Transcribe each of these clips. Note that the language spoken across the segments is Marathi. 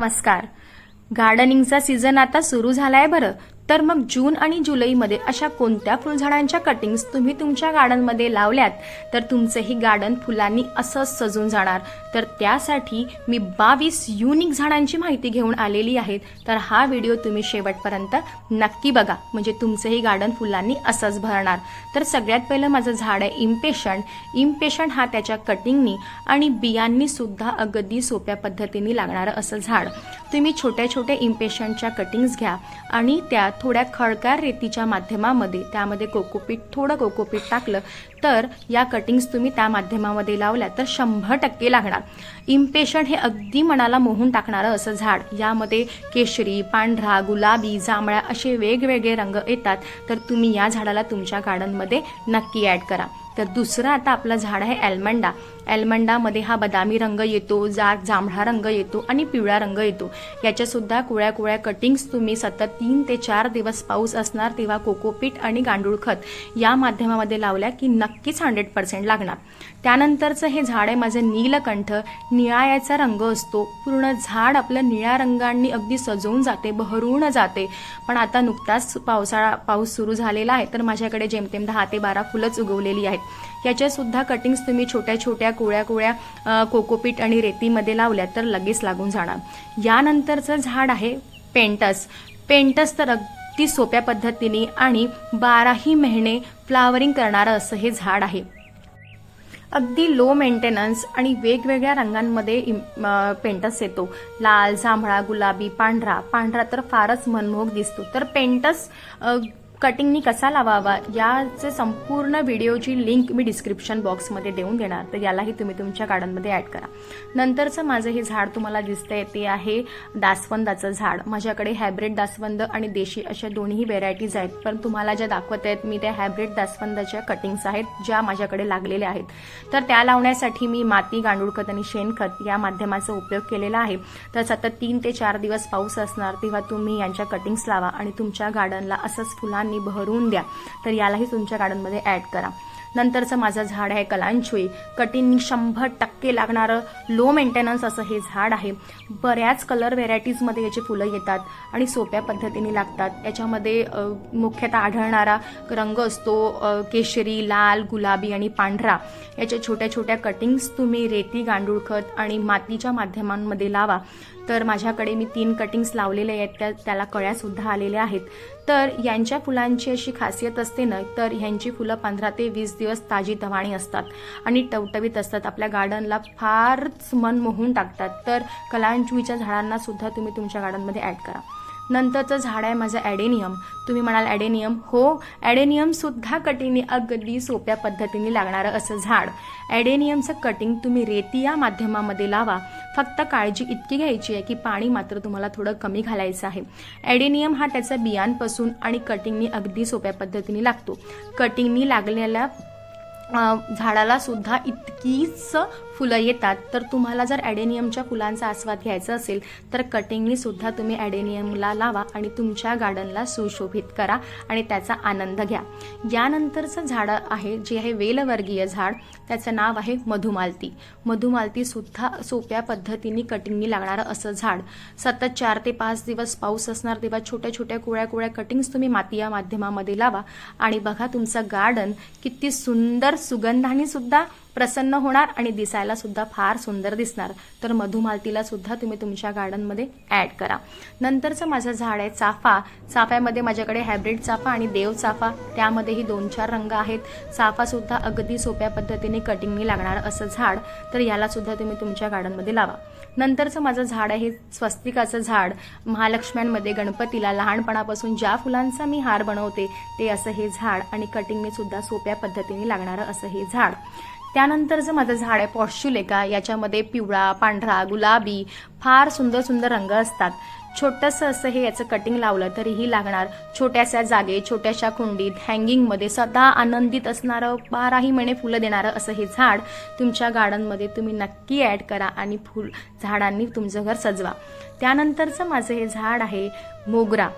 नमस्कार. गार्डनिंगचा सीझन आता सुरू झालाय बरं. तर मग जून आणि जुलैमध्ये अशा कोणत्या फुलझाडांच्या कटिंग्स तुम्ही तुमच्या गार्डनमध्ये लावल्यात? तर तुमचंही गार्डन फुलांनी असंच सजून जाणार. तर त्यासाठी मी बावीस युनिक झाडांची माहिती घेऊन आलेली आहे तर हा व्हिडिओ तुम्ही शेवटपर्यंत नक्की बघा. म्हणजे तुमचंही गार्डन फुलांनी असंच भरणार. तर सगळ्यात पहिलं माझं झाड आहे इम्पेशंट इम्पेशंट हा त्याच्या कटिंगनी आणि बियांनी सुद्धा अगदी सोप्या पद्धतीने लागणारं असं झाड. तुम्ही छोट्या छोट्या इम्पेशंटच्या कटिंग्स घ्या आणि त्यात थोड्या खडकार रेतीच्या माध्यमामध्ये त्यामध्ये कोकोपीट थोडं कोकोपीट टाकलं तर या कटिंग्स तुम्ही त्या माध्यमामध्ये लावल्या तर शंभर टक्के लागणार. इम्पेशंट हे अगदी मनाला मोहून टाकणारं असं झाड. यामध्ये केशरी पांढरा गुलाबी जांभळा असे वेगवेगळे रंग येतात. तर तुम्ही या झाडाला तुमच्या गार्डनमध्ये नक्की ॲड करा. तर दुसरं आता आपलं झाड आहे एल्मंडा ॲल्मंडामध्ये हा बदामी रंग येतो जा जांभळा रंग येतो आणि पिवळा रंग येतो. याच्यासुद्धा कुळ्या कुळ्या कटिंग्स तुम्ही सतत तीन ते चार दिवस पाऊस असणार तेव्हा कोकोपीट आणि गांडूळ खत या माध्यमामध्ये लावल्या की नक्कीच हंड्रेड पर्सेंट लागणार. त्यानंतरचं हे झाड आहे माझं नीलकंठ. निळायाचा रंग असतो. पूर्ण झाड आपलं निळ्या रंगांनी अगदी सजवून जाते बहरून जाते. पण आता नुकताच पावसाळा पाऊस सुरू झालेला आहे तर माझ्याकडे जेमतेम दहा ते बारा फुलंच उगवलेली आहेत. याच्या सुद्धा कटिंग्स तुम्ही छोट्या छोट्या कोळ्या कोळ्या कोकोपीट आणि रेतीमध्ये लावल्या तर लगेच लागून जाणार. यानंतरचं झाड आहे पेंटस. पेंटस तर अगदी सोप्या पद्धतीने आणि बाराही महिने फ्लावरिंग करणारं असं हे झाड आहे. अगदी लो मेंटेनन्स आणि वेगवेगळ्या रंगांमध्ये इम- पेंटस येतो. लाल जांभळा गुलाबी पांढरा. पांढरा तर फारच मनमोहक दिसतो. तर पेंटस कटिंगनी कसा लावावा याचे संपूर्ण व्हिडिओची लिंक मी डिस्क्रिप्शन बॉक्समध्ये देऊन देणार. तर यालाही तुम्ही तुमच्या गार्डनमध्ये ॲड करा. नंतरचं माझं हे झाड तुम्हाला दिसतंय ते आहे दासवंदाचं झाड. माझ्याकडे हायब्रिड दासवंद आणि देशी अशा दोन्ही व्हेरायटीज आहेत. पण तुम्हाला ज्या दाखवत आहेत मी त्या हायब्रिड दासवंदाच्या कटिंग्स आहेत ज्या माझ्याकडे लागलेल्या आहेत. तर त्या लावण्यासाठी मी माती गांडूळ खत आणि शेणखत या माध्यमाचा उपयोग केलेला आहे. तर सतत तीन ते चार दिवस पाऊस असणार तेव्हा तुम्ही यांच्या कटिंग्स लावा आणि तुमच्या गार्डनला असंच फुलांनी भरून द्या. तर यालाही तुमच्या गार्डनमध्ये ॲड करा. नंतरचं माझं झाड आहे कलांचुई. कटिंग शंभर टक्के लागणारं लो मेंटेनन्स असं हे झाड आहे. बऱ्याच कलर व्हेरायटीजमध्ये याची फुलं येतात आणि सोप्या पद्धतीने लागतात. याच्यामध्ये मुख्यतः आढळणारा रंग असतो केशरी लाल गुलाबी आणि पांढरा. याच्या छोट्या छोट्या कटिंग्स तुम्ही रेती गांडूळ खत आणि मातीच्या माध्यमांमध्ये लावा. तर माझ्याकडे मी तीन कटिंग्स लावलेले आहेत. त्या त्याला कळ्यासुद्धा आलेल्या आहेत. तर यांच्या फुलांची अशी खासियत असते ना तर ह्यांची फुलं पंधरा ते वीस दिवस ताजी तवाणी असतात आणि टवटवीत असतात. आपल्या गार्डनला फारच मन मोहून टाकतात. तर कलांचुईच्या झाडांना सुद्धा तुम्ही तुमच्या गार्डनमध्ये ॲड करा. नंतरचं झाड आहे माझं ॲडेनियम तुम्ही म्हणाल ॲडेनियम हो ॲडेनियमसुद्धा कटिंगने अगदी सोप्या पद्धतीने लागणारं असं झाड. ॲडेनियमचं कटिंग तुम्ही रेती या माध्यमामध्ये लावा. फक्त काळजी इतकी घ्यायची आहे की पाणी मात्र तुम्हाला थोडं कमी घालायचं आहे. ॲडेनियम हा त्याचा बियांपासून आणि कटिंगनी अगदी सोप्या पद्धतीने लागतो. कटिंगनी लागलेल्या झाडाला सुद्धा इतकीच फुलं येतात. तर तुम्हाला जर ॲडेनियमच्या फुलांचा आस्वाद घ्यायचा असेल तर कटिंगनी सुद्धा तुम्ही ॲडेनियमला लावा आणि तुमच्या गार्डनला सुशोभित करा आणि त्याचा आनंद घ्या. यानंतरचं झाड आहे जे आहे वेलवर्गीय झाड. त्याचं नाव आहे मधुमालती. मधुमालती सुद्धा सोप्या पद्धतीने कटिंगनी लागणारं असं झाड. सतत चार ते पाच दिवस पाऊस असणार तेव्हा छोट्या छोट्या कुळ्या कुळ्या कटिंग्स तुम्ही माती या माध्यमामध्ये लावा. आणि बघा तुमचं गार्डन किती सुंदर सुगंधाने सुद्धा प्रसन्न होणार आणि दिसायला सुद्धा फार सुंदर दिसणार. तर मधुमालतीला सुद्धा तुम्ही तुमच्या गार्डनमध्ये ॲड करा. नंतरचं माझं झाड आहे चाफा. चाफ्यामध्ये माझ्याकडे हायब्रिड चाफा आणि देव चाफा. त्यामध्येही दोन चार रंग आहेत. चाफा सुद्धा अगदी सोप्या पद्धतीने कटिंगनी लागणार असं झाड. तर याला सुद्धा तुम्ही तुमच्या गार्डनमध्ये लावा. नंतरचं माझं झाड आहे स्वस्तिकाचं झाड. महालक्ष्म्यांमध्ये गणपतीला लहानपणापासून ज्या फुलांचा मी हार बनवते ते असं हे झाड आणि कटिंगने सुद्धा सोप्या पद्धतीने लागणारं असं हे झाड. त्यानंतरचं माझं झाड आहे पॉश्चुलेका. याच्यामध्ये पिवळा पांढरा गुलाबी फार सुंदर सुंदर रंग असतात. छोटंसं असं हे याचं कटिंग लावलं तरीही लागणार. छोट्याशा जागे छोट्याशा कुंडीत हँगिंगमध्ये सदा आनंदित असणारं बाराही महिने फुलं देणारं असं हे झाड तुमच्या गार्डनमध्ये तुम्ही नक्की ॲड करा आणि फुल झाडांनी तुमचं घर सजवा. त्यानंतरचं माझं हे झाड आहे मोगरा.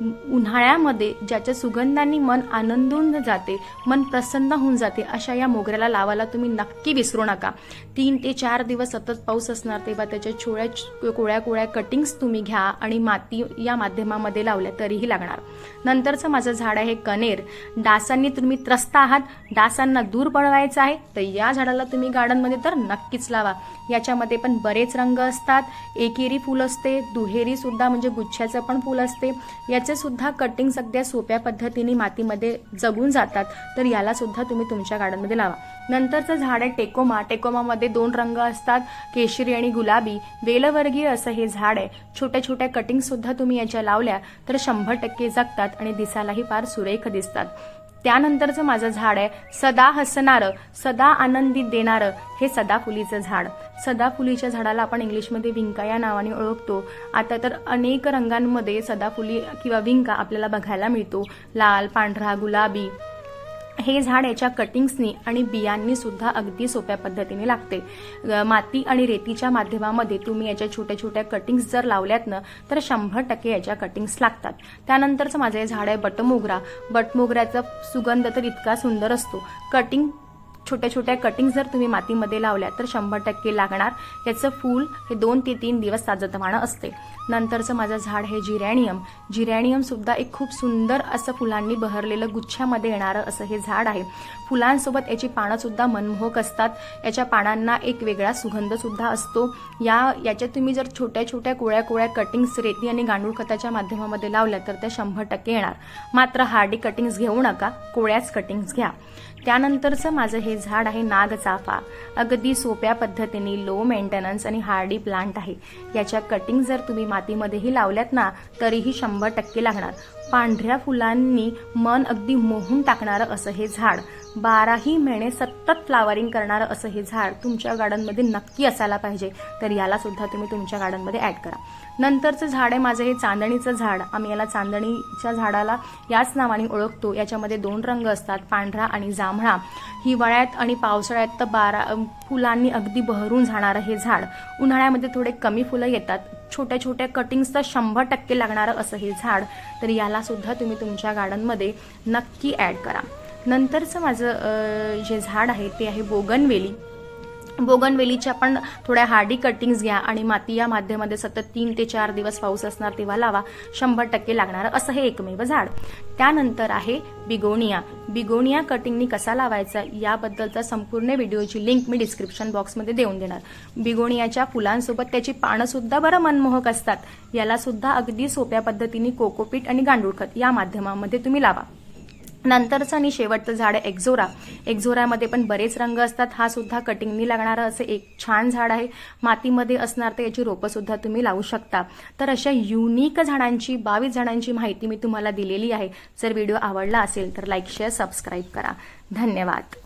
उन्हाळ्यामध्ये ज्याच्या सुगंधांनी मन आनंदून जाते मन प्रसन्न होऊन जाते अशा या मोगऱ्याला लावायला तुम्ही नक्की विसरू नका. तीन ते चार दिवस सतत पाऊस असणार तेव्हा त्याच्या छोळ्या कोळ्या कोळ्या कटिंग्स तुम्ही घ्या आणि माती या माध्यमामध्ये लावल्या तरीही लागणार. नंतरचं माझं झाड आहे कनेर. डासांनी तुम्ही त्रस्त आहात डासांना दूर पळवायचं आहे तर या झाडाला तुम्ही गार्डनमध्ये तर नक्कीच लावा. याच्यामध्ये पण बरेच रंग असतात. एकेरी फूल असते दुहेरी सुद्धा म्हणजे गुच्छ्याचं पण फूल असते. याचे सुद्धा कटिंग सध्या सोप्या पद्धतीने मातीमध्ये जगून जातात. तर याला सुद्धा तुम्ही तुमच्या गार्डनमध्ये लावा. नंतरचं झाड आहे टेकोमा. टेकोमामध्ये दोन रंग असतात. केशरी आणि गुलाबी. वेलवर्गीय असं हे झाड आहे. छोट्या छोट्या कटिंग सुद्धा तुम्ही याच्या लावल्या तर शंभर टक्के जगतात आणि दिसायलाही फार सुरेख दिसतात. त्यानंतरचं माझं झाड आहे. सदा हसणारं सदा आनंदित देणारं हे सदाफुलीचं झाड. सदाफुलीच्या झाडाला आपण इंग्लिशमध्ये विंका या नावाने ओळखतो. आता तर अनेक रंगांमध्ये सदाफुली किंवा विंका आपल्याला बघायला मिळतो. लाल पांढरा गुलाबी. हे झाड याच्या कटिंग्सनी आणि बियांनी सुद्धा अगदी सोप्या पद्धतीने लागते. माती आणि रेतीच्या माध्यमामध्ये तुम्ही याच्या छोट्या छोट्या कटिंग्स जर लावल्यात ना तर शंभर टक्के याच्या कटिंग्स लागतात. त्यानंतरच माझं हे झाड आहे बटमोगरा. बटमोगऱ्याचा सुगंध तर इतका सुंदर असतो. कटिंग छोट्या छोट्या कटिंग जर तुम्ही मातीमध्ये लावल्या तर शंभर टक्के लागणार. याचं फूल हे दोन ते तीन दिवस ताजतवाणं असते. नंतरचं माझं झाड हे जिरॅनियम. जिरॅनियम सुद्धा एक खूप सुंदर असं फुलांनी बहरलेलं गुच्छामध्ये येणारं असं हे झाड आहे. फुलांसोबत याची पानं सुद्धा मनमोहक असतात. याच्या पानांना एक वेगळा सुगंध सुद्धा असतो. या याच्यात तुम्ही जर छोट्या छोट्या कोळ्या कोळ्या कटिंग्स रेती आणि गांडूळ खताच्या माध्यमामध्ये लावल्या तर त्या शंभर टक्के येणार. मात्र हार्डी कटिंग्स घेऊ नका कोळ्याच कटिंग्स घ्या. त्यानंतरचं माझं हे झाड आहे नागचाफा. अगदी सोप्या पद्धतीने लो मेंटेनन्स आणि हार्डी प्लांट आहे. याच्या कटिंग जर तुम्ही मातीमध्येही लावल्यात ना तरीही शंभर टक्के लागणार. पांढऱ्या फुलांनी मन अगदी मोहून टाकणारं असं हे झाड. बाराही महिने सतत फ्लावरिंग करणारं असं हे झाड तुमच्या गार्डनमध्ये नक्की असायला पाहिजे. तर याला सुद्धा तुम्ही तुमच्या गार्डनमध्ये ॲड करा. नंतरचं झाड आहे माझं हे चांदणीचं झाड. आम्ही याला चांदणीच्या झाडाला याच नावाने ओळखतो. याच्यामध्ये दोन रंग असतात पांढरा आणि जांभळा. हिवाळ्यात आणि पावसाळ्यात तर बारा फुलांनी अगदी बहरून जाणारं हे झाड. उन्हाळ्यामध्ये थोडे कमी फुलं येतात. छोट्या छोट्या कटिंग्सचा शंभर टक्के लागणारं असं हे झाड. तर याला सुद्धा तुम्ही तुमच्या गार्डनमध्ये नक्की ॲड करा. नंतरचं माझं जे झाड आहे ते आहे बोगनवेली. बोगनवेलीच्या पण थोड्या हार्डी कटिंग्स घ्या आणि माती या माध्यमामध्ये सतत तीन ते चार दिवस पाऊस असणार तेव्हा लावा. शंभर टक्के लागणारं असं हे एकमेव झाड. त्यानंतर आहे बिगोनिया. बिगोनिया कटिंगनी कसा लावायचा याबद्दलचा संपूर्ण व्हिडिओची लिंक मी डिस्क्रिप्शन बॉक्समध्ये देऊन देणार. बिगोनियाच्या फुलांसोबत त्याची पानं सुद्धा बरं मनमोहक असतात. याला सुद्धा अगदी सोप्या पद्धतीने कोकोपीट आणि गांडूळखत या माध्यमामध्ये तुम्ही लावा. नंतरचं आणि शेवटचं झाड आहे एक्झोरा. एक्झोरामध्ये पण बरेच रंग असतात. हा सुद्धा कटिंगनी लागणारं असं एक छान झाड आहे. मातीमध्ये असणार तर याची रोपं सुद्धा तुम्ही लावू शकता. तर अशा युनिक झाडांची बावीस झाडांची माहिती मी तुम्हाला दिलेली आहे. जर व्हिडिओ आवडला असेल तर लाईक शेअर सबस्क्राईब करा. धन्यवाद.